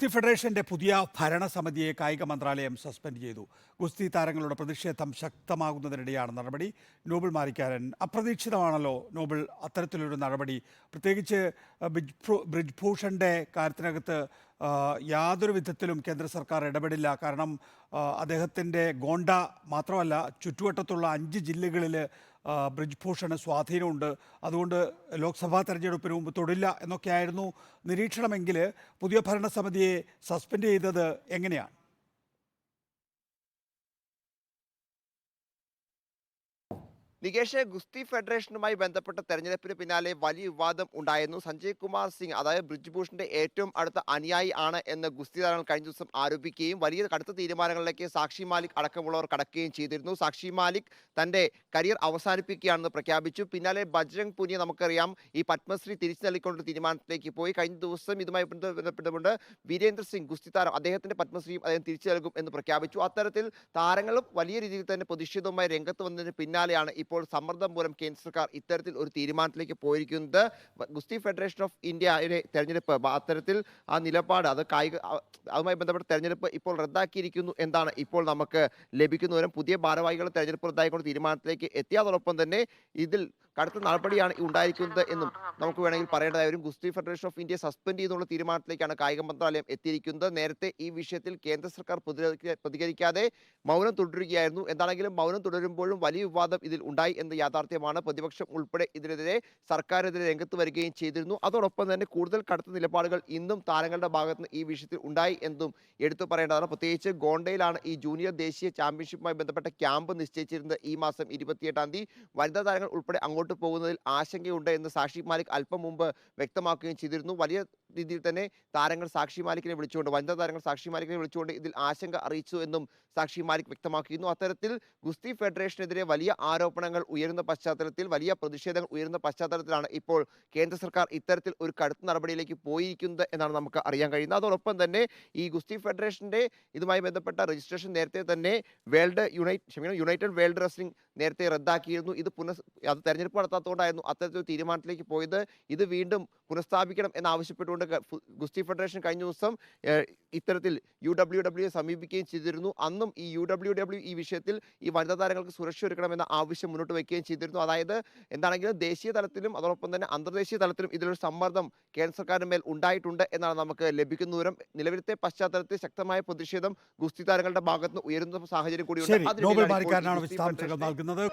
ഗുസ്തി ഫെഡറേഷന്റെ പുതിയ ഭരണസമിതിയെ കായിക മന്ത്രാലയം സസ്പെൻഡ് ചെയ്തു. ഗുസ്തി താരങ്ങളുടെ പ്രതിഷേധം ശക്തമാകുന്നതിനിടെയാണ് നടപടി. നോബിൾ മാരിക്കാരൻ അപ്രതീക്ഷിതമാണല്ലോ. നോബിൾ അത്തരത്തിലൊരു നടപടി. പ്രത്യേകിച്ച് അഹ്, ബ്രിജ് ഭൂ- കാര്യത്തിനകത്ത് യാതൊരു വിധത്തിലും കേന്ദ്ര സർക്കാർ ഇടപെടില്ല. കാരണം അദ്ദേഹത്തിന്റെ ഗോണ്ട മാത്രമല്ല ചുറ്റുവട്ടത്തുള്ള അഞ്ച് ജില്ലകളിൽ ബ്രിഡ്ജ് ബ്രിജ് ഭൂഷണ് സ്വാധീനമുണ്ട്. അതുകൊണ്ട് ലോക്സഭാ തെരഞ്ഞെടുപ്പിന് മുമ്പ് തൊടില്ല എന്നൊക്കെയായിരുന്നു നിരീക്ഷണമെങ്കിൽ പുതിയ ഭരണസമിതിയെ സസ്പെൻഡ് ചെയ്തത് എങ്ങനെയാണ്? നികേഷ് ഗുസ്തി ഫെഡറേഷനുമായി ബന്ധപ്പെട്ട തെരഞ്ഞെടുപ്പിന് പിന്നാലെ വലിയ വിവാദം ഉണ്ടായിരുന്നു. സഞ്ജയ് കുമാർ സിംഗ് അതായത് ബ്രിജ്ഭൂഷന്റെ ഏറ്റവും അടുത്ത അനുയായി ആണ് എന്ന് ഗുസ്തി താരങ്ങൾ കഴിഞ്ഞ ദിവസം ആരോപിക്കുകയും വലിയ കടുത്ത തീരുമാനങ്ങളിലേക്ക് സാക്ഷി മാലിക് അടക്കമുള്ളവർ കടക്കുകയും ചെയ്തിരുന്നു. സാക്ഷി മാലിക് തന്റെ കരിയർ അവസാനിപ്പിക്കുകയാണെന്ന് പ്രഖ്യാപിച്ചു. പിന്നാലെ ബജ്രംഗ് പുനിയ നമുക്കറിയാം ഈ പത്മശ്രീ തിരിച്ചു നൽകിക്കൊണ്ട് തീരുമാനത്തിലേക്ക് പോയി. കഴിഞ്ഞ ദിവസം ഇതുമായി ബന്ധ- ബന്ധപ്പെട്ടുകൊണ്ട് വീരേന്ദ്ര സിംഗ് ഗുസ്തി താരം അദ്ദേഹത്തിന്റെ പത്മശ്രീയും അദ്ദേഹം തിരിച്ചു നൽകും എന്ന് പ്രഖ്യാപിച്ചു. അത്തരത്തിൽ താരങ്ങളും വലിയ രീതിയിൽ തന്നെ പ്രതിഷേധവുമായി രംഗത്ത് വന്നതിന് പിന്നാലെയാണ് ഇപ്പോൾ സമ്മർദ്ദം മൂലം കേന്ദ്ര സർക്കാർ ഇത്തരത്തിൽ ഒരു തീരുമാനത്തിലേക്ക് പോയിരിക്കുന്നത്. ഗുസ്തി ഫെഡറേഷൻ ഓഫ് ഇന്ത്യയുടെ തെരഞ്ഞെടുപ്പ് അത്തരത്തിൽ ആ നിലപാട് അത് കായിക അതുമായി ബന്ധപ്പെട്ട തെരഞ്ഞെടുപ്പ് ഇപ്പോൾ റദ്ദാക്കിയിരിക്കുന്നു എന്നാണ് ഇപ്പോൾ നമുക്ക് ലഭിക്കുന്നവരും പുതിയ ഭാരവാഹികൾ തെരഞ്ഞെടുപ്പ് റദ്ദായിക്കൊണ്ട് തീരുമാനത്തിലേക്ക് എത്തിയതോടൊപ്പം തന്നെ ഇതിൽ കടുത്ത നടപടിയാണ് ഉണ്ടായിരിക്കുന്നത് എന്നും നമുക്ക് വേണമെങ്കിൽ പറയേണ്ടതായ ഗുസ്തി ഫെഡറേഷൻ ഓഫ് ഇന്ത്യ സസ്പെൻഡ് ചെയ്യുന്നുള്ള തീരുമാനത്തിലേക്കാണ് കായിക മന്ത്രാലയം എത്തിയിരിക്കുന്നത്. നേരത്തെ ഈ വിഷയത്തിൽ കേന്ദ്ര സർക്കാർ പ്രതികരിക്കാതെ മൗനം തുടരുകയായിരുന്നു. എന്താണെങ്കിലും മൗനം തുടരുമ്പോഴും വലിയ വിവാദം ഇതിൽ ഉണ്ടായി എന്ന യാഥാർത്ഥ്യമാണ്. പ്രതിപക്ഷം ഉൾപ്പെടെ ഇതിനെതിരെ സർക്കാരെതിരെ രംഗത്ത് വരികയും ചെയ്തിരുന്നു. അതോടൊപ്പം തന്നെ കൂടുതൽ കടുത്ത നിലപാടുകൾ ഇന്നും താരങ്ങളുടെ ഭാഗത്ത് ഈ വിഷയത്തിൽ ഉണ്ടായി എന്നും എടുത്തു പറയേണ്ടതാണ്. പ്രത്യേകിച്ച് ഗോണ്ടയിലാണ് ഈ ജൂനിയർ ദേശീയ ചാമ്പ്യൻഷിപ്പുമായി ബന്ധപ്പെട്ട ക്യാമ്പ് നിശ്ചയിച്ചിരുന്നത് ഈ മാസം ഇരുപത്തിയെട്ടാം തീയതി. വനിതാ താരങ്ങൾ ഉൾപ്പെടെ അങ്ങോട്ട് പോകുന്നതിൽ ആശങ്കയുണ്ട് എന്ന് സാഷി മാലിക് അല്പം മുമ്പ് വ്യക്തമാക്കുകയും ചെയ്തിരുന്നു. വലിയ രീതിയിൽ തന്നെ താരങ്ങൾ സാക്ഷി മാലിക്കിനെ വിളിച്ചുകൊണ്ട് വനിതാ താരങ്ങൾ സാക്ഷി മാലിക്കിനെ വിളിച്ചുകൊണ്ട് ഇതിൽ ആശങ്ക അറിയിച്ചു എന്നും സാക്ഷി മാലിക് വ്യക്തമാക്കിയിരുന്നു. അത്തരത്തിൽ ഗുസ്തി ഫെഡറേഷനെതിരെ വലിയ ആരോപണങ്ങൾ ഉയരുന്ന പശ്ചാത്തലത്തിൽ വലിയ പ്രതിഷേധങ്ങൾ ഉയരുന്ന പശ്ചാത്തലത്തിലാണ് ഇപ്പോൾ കേന്ദ്ര സർക്കാർ ഇത്തരത്തിൽ ഒരു കടുത്ത നടപടിയിലേക്ക് പോയിരിക്കുന്നത് എന്നാണ് നമുക്ക് അറിയാൻ കഴിയുന്നത്. അതോടൊപ്പം തന്നെ ഈ ഗുസ്തി ഫെഡറേഷന്റെ ഇതുമായി ബന്ധപ്പെട്ട രജിസ്ട്രേഷൻ നേരത്തെ തന്നെ world unite united world wrestling നേരത്തെ റദ്ദാക്കിയിരുന്നു. ഇത് പുനഃ അത് തെരഞ്ഞെടുപ്പ് നടത്താത്തതുകൊണ്ടായിരുന്നു അത്തരത്തിലൊരു തീരുമാനത്തിലേക്ക് പോയത്. ഇത് വീണ്ടും പുനഃസ്ഥാപിക്കണം എന്നാവശ്യപ്പെട്ടുകൊണ്ട് ഗുസ്തി ഫെഡറേഷൻ കഴിഞ്ഞ ദിവസം ഇത്തരത്തിൽ യു ഡബ്ല്യു ഡബ്ല്യു സമീപിക്കുകയും ചെയ്തിരുന്നു. അന്നും ഈ യു ഡബ്ല്യു ഡബ്ല്യു ഈ വിഷയത്തിൽ ഈ വനിതാ താരങ്ങൾക്ക് സുരക്ഷ ഒരുക്കണമെന്ന ആവശ്യം മുന്നോട്ട് വയ്ക്കുകയും ചെയ്തിരുന്നു. അതായത് എന്താണെങ്കിലും ദേശീയ തലത്തിലും അതോടൊപ്പം തന്നെ അന്തർദേശീയ തലത്തിലും ഇതിലൊരു സമ്മർദ്ദം കേന്ദ്ര സർക്കാരിന് മേൽ ഉണ്ടായിട്ടുണ്ട് എന്നാണ് നമുക്ക് ലഭിക്കുന്ന വിവരം. നിലവിലത്തെ പശ്ചാത്തലത്തിൽ ശക്തമായ പ്രതിഷേധം ഗുസ്തി താരങ്ങളുടെ ഭാഗത്ത് നിന്ന് ഉയരുന്ന സാഹചര്യം കൂടിയുണ്ട്. വിശദാംശങ്ങൾ നൽകുന്നത്.